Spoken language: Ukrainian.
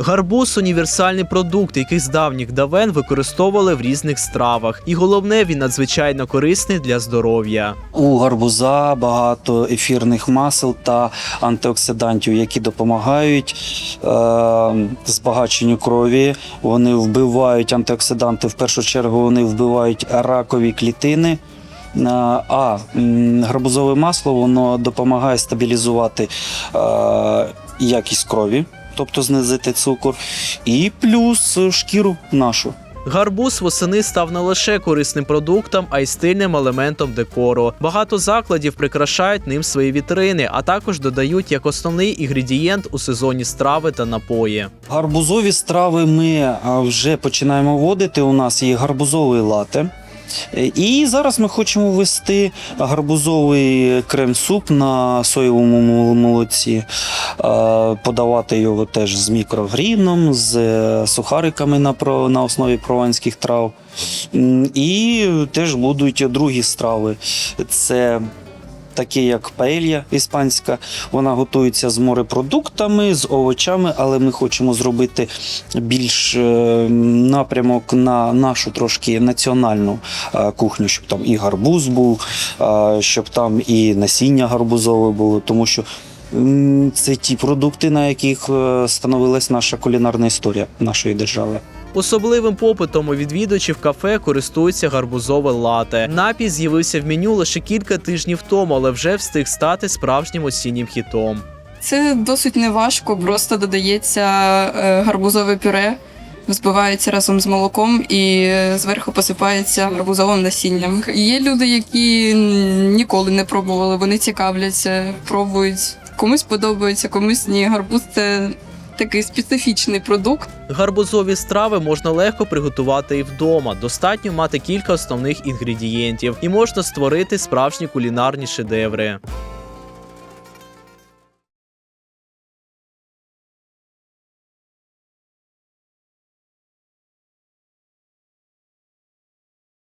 Гарбуз універсальний продукт, який з давніх давен використовували в різних стравах. І головне, він надзвичайно корисний для здоров'я. У гарбуза багато ефірних масел та антиоксидантів, які допомагають е, збагаченню крові. Вони вбивають антиоксиданти. В першу чергу вони вбивають ракові клітини. Е, А гарбузове масло воно допомагає стабілізувати е, якість крові, тобто знизити цукор, і плюс шкіру нашу. Гарбуз восени став не лише корисним продуктом, а й стильним елементом декору. Багато закладів прикрашають ним свої вітрини, а також додають як основний інгредієнт у сезоні страви та напої. Гарбузові страви ми вже починаємо вводити. У нас є гарбузовий лате. І зараз ми хочемо ввести гарбузовий крем-суп на соєвому молоці, Е, подавати його теж з мікрогріном, з е, сухариками на, основі прованських трав. І теж будуть другі страви. Це такі як паелья іспанська. Вона готується з морепродуктами, з овочами, але ми хочемо зробити більш е, напрямок на нашу трошки національну е, кухню, щоб там і гарбуз був, е, щоб там і насіння гарбузове було, тому що. Це ті продукти, на яких становилась наша кулінарна історія нашої держави. Особливим попитом у відвідувачів кафе користується гарбузове лате. Напій з'явився в меню лише кілька тижнів тому, але вже встиг стати справжнім осіннім хітом. Це досить неважко, просто додається е, гарбузове пюре, взбивається разом з молоком і зверху посипається гарбузовим насінням. Є люди, які ніколи не пробували, вони цікавляться, пробують. Комусь подобається, комусь ні. Гарбуз це такий специфічний продукт. Гарбузові страви можна легко приготувати і вдома. Достатньо мати кілька основних інгредієнтів, і можна створити справжні кулінарні шедеври.